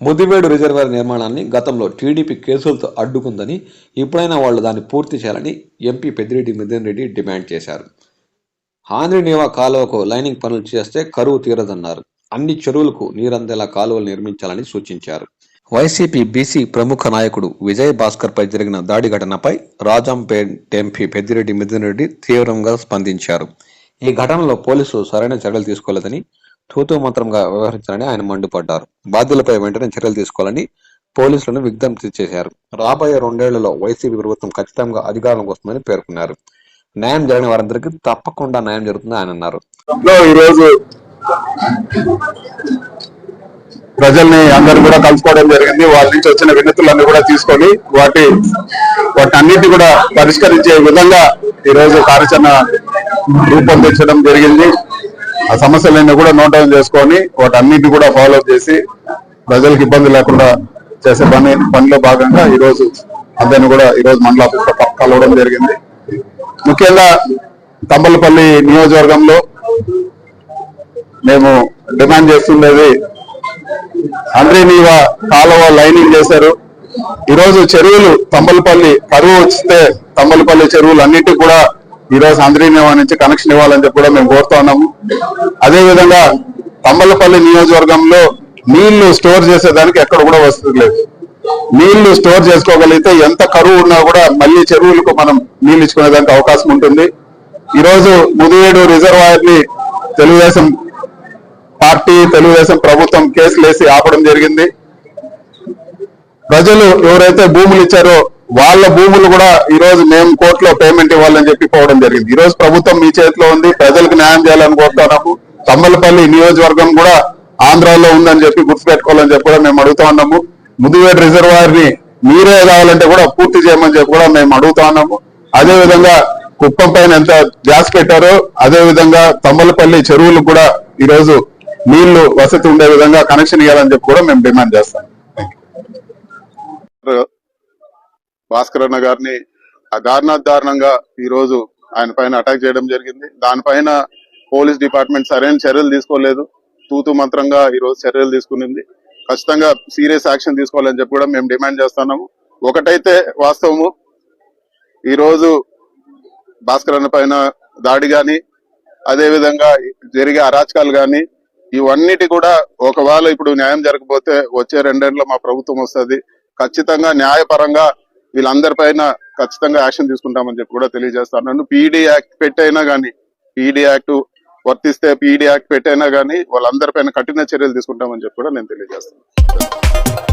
Mudivedu reservoir నిర్మాణాన్ని గతంలో TDP కేసులతో అడ్డుకుందని ఇప్పుడైనా వాళ్ళు దాన్ని పూర్తి చేయాలని ఎంపీ పెద్దిరెడ్డి మిథున్ రెడ్డి డిమాండ్ చేశారు. ఆంధ్రనీవా కాలువకు లైనింగ్ పనులు చేస్తే కరువు తీరదన్నారు. అన్ని చెరువులకు నీరందేలా కాలువలు నిర్మించాలని సూచించారు. వైసీపీ బీసీ ప్రముఖ నాయకుడు విజయ్ భాస్కర్ పై జరిగిన దాడి ఘటనపై రాజంపేట్ ఎంపీ పెద్దిరెడ్డి మిథున్ రెడ్డి తీవ్రంగా స్పందించారు. ఈ ఘటనలో పోలీసులు సరైన చర్యలు తీసుకోలేదని తూతూ మంత్రంగా వ్యవహరించాలని ఆయన మండిపడ్డారు. బాధ్యులపై వెంటనే చర్యలు తీసుకోవాలని పోలీసులను విజ్ఞప్తి చేశారు. రాబోయే రెండేళ్ళలో వైసీపీ ప్రభుత్వం ఖచ్చితంగా అధికారంలోకి వస్తుందని పేర్కొన్నారు. న్యాయం జరిగిన వారందరికీ తప్పకుండా న్యాయం జరుగుతుంది ఆయన అన్నారు. ఈరోజు ప్రజల్ని అందరు కూడా కలుసుకోవడం జరిగింది. వాళ్ళ నుంచి వచ్చిన వినతులన్నీ కూడా తీసుకొని వాటి వాటన్నిటి కూడా పరిష్కరించే విధంగా ఈరోజు కార్యాచరణ రూపొందించడం జరిగింది. ఆ సమస్యలన్నీ కూడా నోట్ డౌన్ చేసుకొని వాటన్నిటి కూడా ఫాలో చేసి ప్రజలకు ఇబ్బంది లేకుండా చేసే పని పనిలో భాగంగా ఈరోజు అందరిని కూడా ఈ రోజు మండల ఆఫీస్ కలవడం జరిగింది. ముఖ్యంగా తంబలపల్లి నియోజకవర్గంలో మేము డిమాండ్ చేస్తుండేది అండ్రీనీవా కాలువ లైనింగ్ చేశారు. ఈరోజు చెరువులు తంబలపల్లి కరువు వస్తే తంబలపల్లి చెరువులు అన్నిటికీ కూడా ఈ రోజు నుంచి కనెక్షన్ ఇవ్వాలని చెప్పి కూడా మేము కోరుతా ఉన్నాము. అదేవిధంగా తమ్మలపల్లి నియోజకవర్గంలో నీళ్ళు స్టోర్ చేసేదానికి ఎక్కడ కూడా వసతి లేదు. నీళ్ళు స్టోర్ చేసుకోగలిగితే ఎంత కరువు ఉన్నా కూడా మళ్ళీ చెరువులకు మనం నీళ్ళు ఇచ్చుకునేదానికి అవకాశం ఉంటుంది. ఈరోజు ముదివేడు రిజర్వాయర్ని తెలుగుదేశం పార్టీ తెలుగుదేశం ప్రభుత్వం కేసులు వేసి ఆపడం జరిగింది. ప్రజలు ఎవరైతే భూములు ఇచ్చారో వాళ్ళ భూములు కూడా ఈ రోజు మేము కోర్టులో పేమెంట్ ఇవ్వాలని చెప్పి పోవడం జరిగింది. ఈ రోజు ప్రభుత్వం మీ చేతిలో ఉంది ప్రజలకు న్యాయం చేయాలని కోరుతున్నాము తమ్మలపల్లి నియోజకవర్గం కూడా ఆంధ్రాలో ఉందని చెప్పి గుర్తుపెట్టుకోవాలని చెప్పి కూడా మేము అడుగుతా ఉన్నాము. ముదివేడు రిజర్వాయర్ని మీరే కావాలంటే కూడా పూర్తి చేయమని చెప్పి కూడా మేము అడుగుతా ఉన్నాము. అదే విధంగా కుప్పం పైన ఎంత గ్యాస్ పెట్టారో అదే విధంగా తమ్మలపల్లి చెరువులు కూడా ఈ రోజు నీళ్ళు వసతి ఉండే విధంగా కనెక్షన్ ఇవ్వాలని చెప్పి కూడా మేము డిమాండ్ చేస్తాం. భాస్కర్ అన్న గారిని దారుణాదారుణంగా ఈరోజు ఆయన పైన అటాక్ చేయడం జరిగింది. దానిపైన పోలీస్ డిపార్ట్మెంట్ సరైన చర్యలు తీసుకోలేదు. తూతు మంత్రంగా ఈరోజు చర్యలు తీసుకునింది. ఖచ్చితంగా సీరియస్ యాక్షన్ తీసుకోవాలని చెప్పి కూడా మేము డిమాండ్ చేస్తున్నాము. ఒకటైతే వాస్తవము ఈరోజు భాస్కర్ అన్న పైన దాడి కానీ అదేవిధంగా జరిగే అరాచకాలు కానీ ఇవన్నిటి కూడా ఒకవేళ ఇప్పుడు న్యాయం జరగకపోతే వచ్చే రెండేళ్ళలో మా ప్రభుత్వం వస్తుంది. ఖచ్చితంగా న్యాయపరంగా వీళ్ళందరిపైన ఖచ్చితంగా యాక్షన్ తీసుకుంటామని చెప్పి కూడా తెలియజేస్తాను పీఈడీ యాక్ట్ పెట్టైనా కానీ పీఈడీ యాక్ట్ వర్తిస్తే పీఈడీ యాక్ట్ పెట్టైనా కానీ వాళ్ళందరిపైన కఠిన చర్యలు తీసుకుంటామని చెప్పి కూడా నేను తెలియజేస్తాను